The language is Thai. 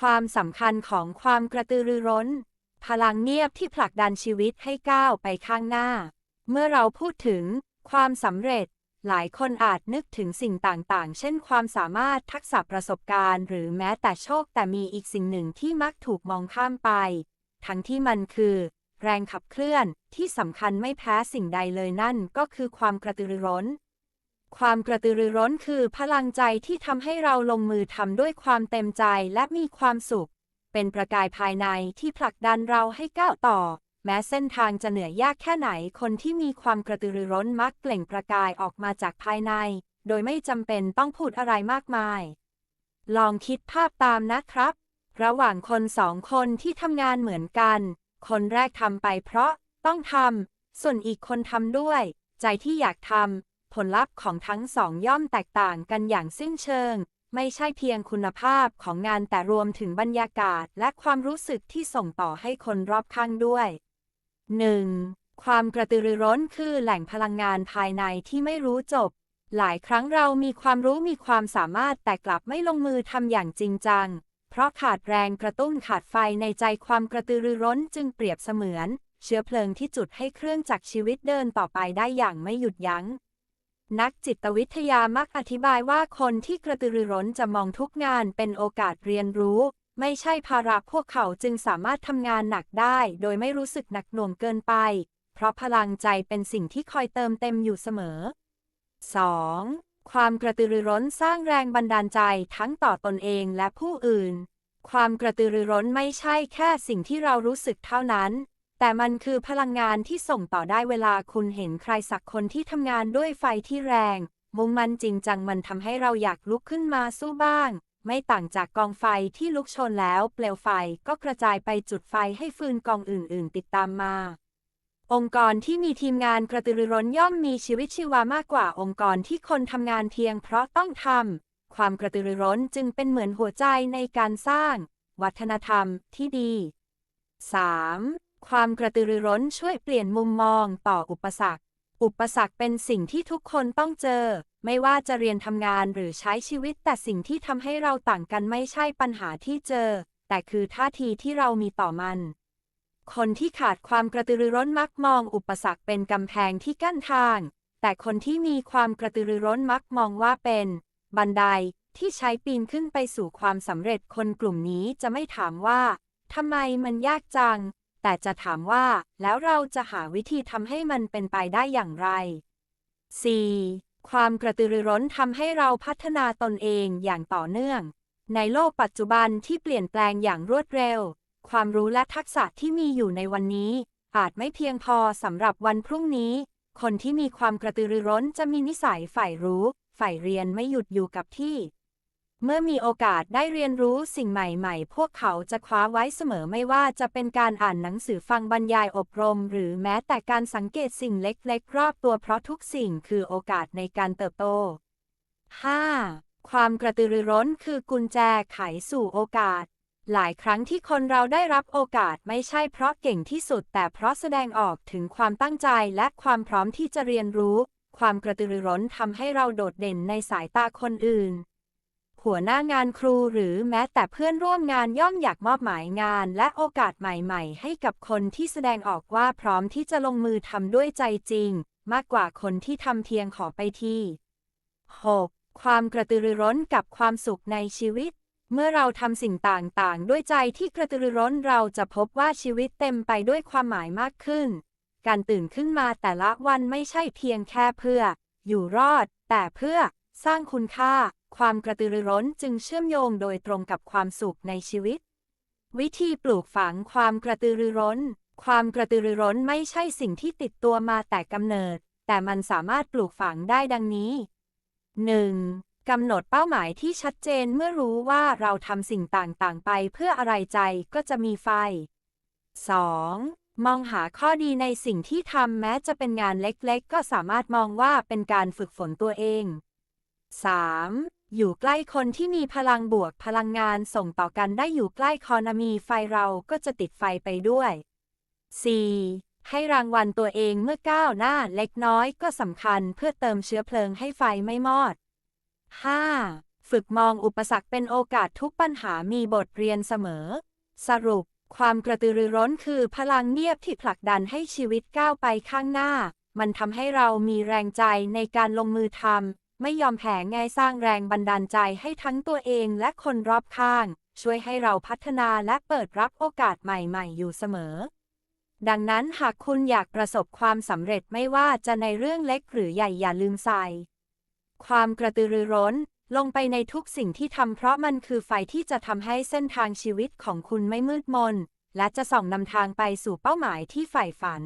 ความสำคัญของความกระตือรือร้น พลังเงียบที่ผลักดันชีวิตให้ก้าวไปข้างหน้า เมื่อเราพูดถึง ความสำเร็จ หลายคนอาจนึกถึงสิ่งต่างๆ เช่น ความสามารถทักษะประสบการณ์ หรือแม้แต่โชคแต่มีอีกสิ่งหนึ่งที่มักถูกมองข้ามไป ทั้งที่มันคือ แรงขับเคลื่อนที่สำคัญไม่แพ้สิ่งใดเลยนั่นก็คือความกระตือรือร้น ความกระตือรือร้นคือพลังใจที่ทำให้เราลงมือทำด้วยความเต็มใจและมีความสุข เป็นประกายภายในที่ผลักดันเราให้ก้าวต่อ แม้เส้นทางจะเหนื่อยยากแค่ไหน คนที่มีความกระตือรือร้นมักเปล่งประกายออกมาจากภายใน โดยไม่จำเป็นต้องพูดอะไรมากมาย ลองคิดภาพตามนะครับ ระหว่างคนสองคนที่ทำงานเหมือนกัน คนแรกทำไปเพราะต้องทำส่วนอีกคนทำด้วย ใจที่อยากทำ ผลลัพธ์ของทั้งสองย่อมแตกต่างกันอย่างสิ้นเชิง ไม่ใช่เพียงคุณภาพของงานแต่รวมถึงบรรยากาศและความรู้สึกที่ส่งต่อให้คนรอบข้างด้วย 1. ความกระตือรือร้นคือแหล่งพลังงานภายในที่ไม่รู้จบ หลายครั้งเรามีความรู้มีความสามารถแต่กลับไม่ลงมือทำอย่างจริงจัง เพราะขาดแรงกระตุ้นขาดไฟในใจความกระตือรือร้นจึงเปรียบเสมือน เชื้อเพลิงที่จุดให้เครื่องจักรชีวิตเดินต่อไปได้อย่างไม่หยุดยัง้ง นักจิตวิทยามักอธิบายว่าคนที่กระตือรือร้นจะมองทุกงานเป็นโอกาสเรียนรู้ ไม่ใช่ภาระพวกเขาจึงสามารถทำงานหนักได้ โดยไม่รู้สึกหนักหน่วงเกินไป เพราะพลังใจเป็นสิ่งที่คอยเติมเต็มอยู่เสมอ 2. ความกระตือรือร้นสร้างแรงบันดาลใจทั้งต่อตนเองและผู้อื่น ความกระตือรือร้นไม่ใช่แค่สิ่งที่เรารู้สึกเท่านั้น แต่มันคือพลังงานที่ส่งต่อได้เวลาคุณเห็นใครสักคนที่ทำงานด้วยไฟที่แรง มุ่งมันจริงจังมันทำให้เราอยากลุกขึ้นมาสู้บ้าง ไม่ต่างจากกองไฟที่ลุกชนแล้ว เปลวไฟก็กระจายไปจุดไฟให้ฟืนกองอื่น ๆ ติดตามมา องค์กรที่มีทีมงานกระตือรือร้นย่อมมีชีวิตชีวามากกว่าองค์กรที่คนทำงานเพียงเพราะต้องทำความกระตือรือร้นจึงเป็นเหมือนหัวใจในการสร้าง วัฒนธรรมที่ดี 3. ความกระตือรือร้นช่วยเปลี่ยนมุมมองต่ออุปสรรค อุปสรรคเป็นสิ่งที่ทุกคนต้องเจอ ไม่ว่าจะเรียนทำงานหรือใช้ชีวิต แต่สิ่งที่ทำให้เราต่างกันไม่ใช่ปัญหาที่เจอ แต่คือท่าทีที่เรามีต่อมัน คนที่ขาดความกระตือรือร้นมักมอง อุปสรรคเป็นกำแพงที่กั้นทาง แต่คนที่มีความกระตือรือร้นมักมองว่าเป็น บันไดที่ใช้ปีนขึ้นไปสู่ความสำเร็จคนกลุ่มนี้จะไม่ถามว่าทำไมมันยากจัง แต่จะถามว่า แล้วเราจะหาวิธีทำให้มันเป็นไปได้อย่างไร 4. ความกระตือรือร้นทำให้เราพัฒนาตนเองอย่างต่อเนื่อง ในโลกปัจจุบันที่เปลี่ยนแปลงอย่างรวดเร็ว ความรู้และทักษะที่มีอยู่ในวันนี้ อาจไม่เพียงพอสำหรับวันพรุ่งนี้ คนที่มีความกระตือรือร้นจะมีนิสัยใฝ่รู้ใฝ่เรียนไม่หยุดอยู่กับที่ เมื่อมีโอกาสได้เรียนรู้สิ่งใหม่ๆ พวกเขาจะคว้าไว้เสมอไม่ว่าจะเป็นการอ่านหนังสือฟังบรรยายอบรม หรือแม้แต่การสังเกตสิ่งเล็กๆ รอบตัวเพราะทุกสิ่งคือโอกาสในการเติบโต 5. ความกระตือรือร้นคือกุญแจไขสู่โอกาส หลายครั้งที่คนเราได้รับโอกาสไม่ใช่เพราะเก่งที่สุด แต่เพราะแสดงออกถึงความตั้งใจและความพร้อมที่จะเรียนรู้ ความกระตือรือร้นทำให้เราโดดเด่นในสายตาคนอื่น หัวหน้างานครูหรือแม้แต่เพื่อนร่วมงานย่อมอยากมอบหมายงานและโอกาสใหม่ๆ ให้กับคนที่แสดงออกว่าพร้อมที่จะลงมือทำด้วยใจจริง มากกว่าคนที่ทำเพียงขอไปที่ 6. ความกระตือรือร้นกับความสุขในชีวิต เมื่อเราทำสิ่งต่างๆ ด้วยใจที่กระตือรือร้นเราจะพบว่าชีวิตเต็มไปด้วยความหมายมากขึ้น การตื่นขึ้นมาแต่ละวันไม่ใช่เพียงแค่เพื่อ อยู่รอด แต่เพื่อ สร้างคุณค่า ความกระตือรือร้นจึงเชื่อมโยงโดยตรงกับความสุขในชีวิต วิธีปลูกฝังความกระตือรือร้น ความกระตือรือร้นไม่ใช่สิ่งที่ติดตัวมาแต่กำเนิด แต่มันสามารถปลูกฝังได้ดังนี้ 1. กำหนดเป้าหมายที่ชัดเจนเมื่อรู้ว่าเราทำสิ่งต่างๆ ไปเพื่ออะไรใจก็จะมีไฟ 2. มองหาข้อดีในสิ่งที่ทำแม้จะเป็นงานเล็กๆ ก็สามารถมองว่าเป็นการฝึกฝนตัวเอง 3. อยู่ใกล้คนที่มีพลังบวกพลังงานส่งต่อกันได้อยู่ใกล้คอนามีไฟเราก็จะติดไฟไปด้วย 4. ให้รางวัลตัวเองเมื่อก้าวหน้าเล็กน้อยก็สำคัญเพื่อเติมเชื้อเพลิงให้ไฟไม่มอด 5. ฝึกมองอุปสรรคเป็นโอกาสทุกปัญหามีบทเรียนเสมอ สรุป ความกระตือรือร้นคือพลังเงียบที่ผลักดันให้ชีวิตก้าวไปข้างหน้า มันทำให้เรามีแรงใจในการลงมือทำ ไม่ยอมแพ้ง่ายสร้างแรงบันดาลใจให้ทั้งตัวเองและคนรอบข้าง ช่วยให้เราพัฒนาและเปิดรับโอกาสใหม่ๆ อยู่เสมอ ดังนั้นหากคุณอยากประสบความสำเร็จไม่ว่าจะในเรื่องเล็กหรือใหญ่อย่าลืมใส่ ความกระตือรือร้น ลงไปในทุกสิ่งที่ทำเพราะมันคือไฟที่จะทำให้เส้นทางชีวิตของคุณไม่มืดมน และจะส่องนำทางไปสู่เป้าหมายที่ใฝ่ฝัน